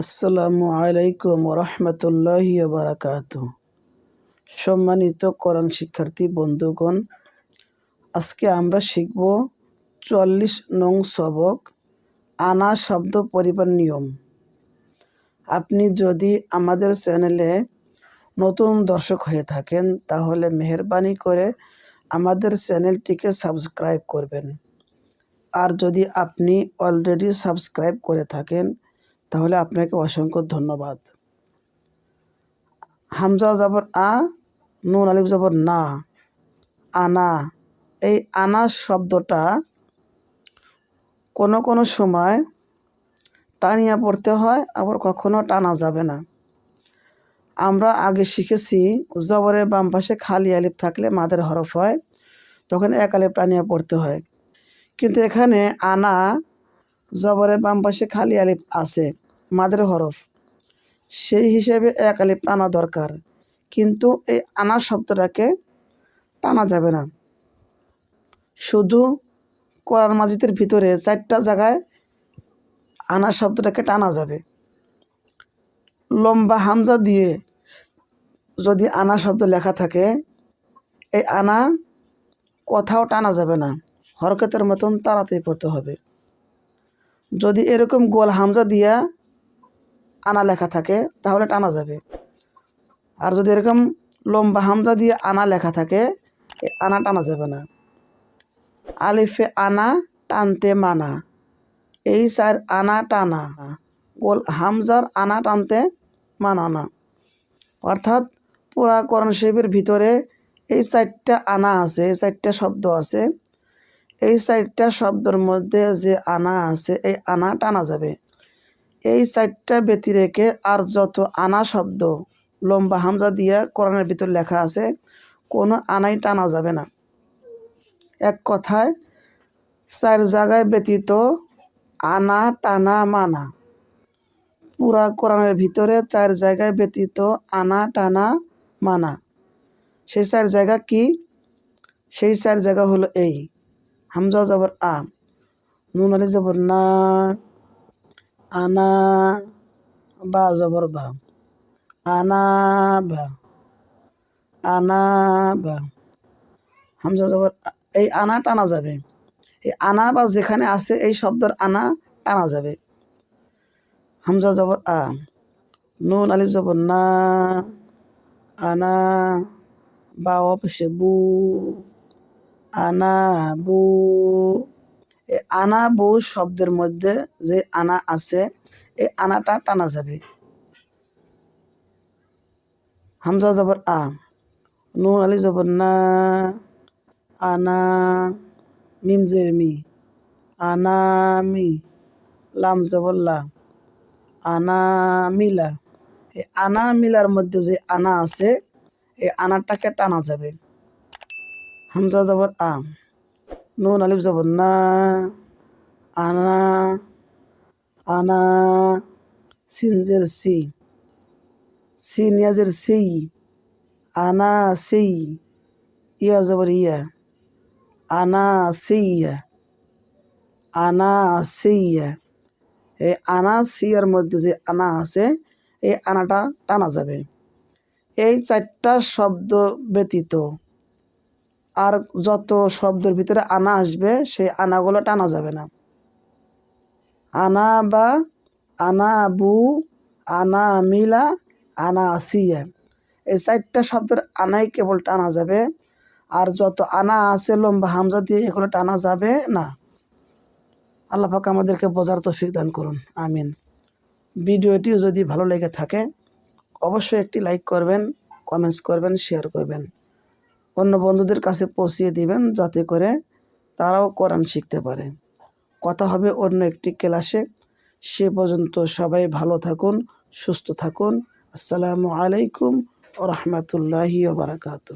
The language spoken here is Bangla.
আসসালামু আলাইকুম রহমতুল্লাহি বারাকাত সম্মানিত কোরআন শিক্ষার্থী বন্ধুগণ, আজকে আমরা শিখব চুয়াল্লিশ নং সবক আনা শব্দ পরিবার নিয়ম। আপনি যদি আমাদের চ্যানেলে নতুন দর্শক হয়ে থাকেন, তাহলে মেহরবানি করে আমাদের চ্যানেলটিকে সাবস্ক্রাইব করবেন। আর যদি আপনি অলরেডি সাবস্ক্রাইব করে থাকেন তাহলে আপনাকে অসংখ্য ধন্যবাদ। হামজা জবর আ, নুন আলিফ জবর না, আনা। এই আনা শব্দটা কোনো কোনো সময় টানিয়া পড়তে হয়, আবার কখনো টানা যাবে না। আমরা আগে শিখেছি জবরের বাম পাশে খালি আলিফ থাকলে মাদের হরফ হয়, তখন এক আলিফ টানিয়া পড়তে হয়। কিন্তু এখানে আনা জবরের বাম পাশে খালি আলিফ আছে। মাদের হরফ। সেই হিসেবে এক আলিফ টানা দরকার। কিন্তু এই আনা শব্দটাকে টানা যাবে না। শুধু কোরআন মাজিদের ভিতরে চারটা জায়গায় আনা শব্দটাকে টানা যাবে। লম্বা হামজা দিয়ে যদি আনা শব্দ লেখা থাকে, এই আনা কথাও টানা যাবে না। হরকতের মতন তাড়াতাড়ি পড়তে হবে। যদি এরকম গোল হামজা দিয়া আনা লেখা থাকে, তাহলে টানা যাবে। আর যদি এরকম লম্বা হামজা দিয়ে আনা লেখা থাকে আনা টানা যাবে না। আলিফে আনা, টানতে মানা। এই চার আনা টানা। গোল হামজার আনা টানতে মানা না। অর্থাৎ পুরা করণ শিবের ভিতরে এই চারটা আনা আছে, এই চারটা শব্দ আছে। এই চারটা শব্দের মধ্যে যে আনা আছে, এই আনা টানা যাবে। এই চারটা ব্যতি রেখে আর যত আনা শব্দ লম্বা হামজা দিয়া কোরআনের ভিতর লেখা আছে, কোনো আনাই টানা যাবে না। এক কথায়, চার জায়গায় ব্যতীত আনা টানা মানা। পুরা কোরআনের ভিতরে চার জায়গায় ব্যতীত আনা টানা মানা। সেই চার জায়গা কি? সেই চার জায়গা হলো এই। হামজা জবর আ, নুন আলি জবর না। আনা বা জবর বা আনা আনা হামজা জবর এই আনা টানা যাবে। এই আনা বা যেখানে আছে এই শব্দের আনা টানা যাবে। হামজা জবর আ। নুন, আলিফ জবর না। আনা বা অফিসে বু। আনা বু। এই আনা বু শব্দের মধ্যে যে আনা আছে এই আনাটা টানা যাবে। হামজা জবর আ, নুন আলি জবর না, আনা, মিম জের মি, আনা মি, লাম জবর লা, আনা মিলা এই আনা মিলার মধ্যে যে আনা আছে এই আনাটাকে টানা যাবে। হামজা জবর আ। নুন আলিফ জবর না আনা আনা সিনজের সি সিনিয়াজের সেই আনা সেই ইয়া জবর ইয়া আনা সেইয়া আনা সেইয়া এই আনা সিয়ার মধ্যে যে আনা আছে এই আনাটা টানা যাবে এই চারটা শব্দ ব্যতীত আর যত শব্দের ভিতরে আনা আসবে, সেই আনাগুলো টানা যাবে না। আনা বা আনা বু, আনা মিলা, আনা আসিয়া। এই চারটা শব্দের আনাই কেবল টানা যাবে, আর যত আনা আছে, লম্বা হামজা দিয়ে এগুলো টানা যাবে না। আল্লাহ পাক আমাদেরকে বোঝার তৌফিক দান করুন। আমিন। ভিডিওটি যদি ভালো লেগে থাকে, অবশ্যই একটি লাইক করবেন, কমেন্টস করবেন, শেয়ার করবেন। অন্য বন্ধুদের কাছে পৌঁছিয়ে দিবেন যাতে করে তারাও কোরআন শিখতে পারে। কথা হবে অন্য একটি ক্লাসে। সে পর্যন্ত সবাই ভালো থাকুন, সুস্থ থাকুন। আসসালামু আলাইকুম রহমতুল্লাহি বারাকাতু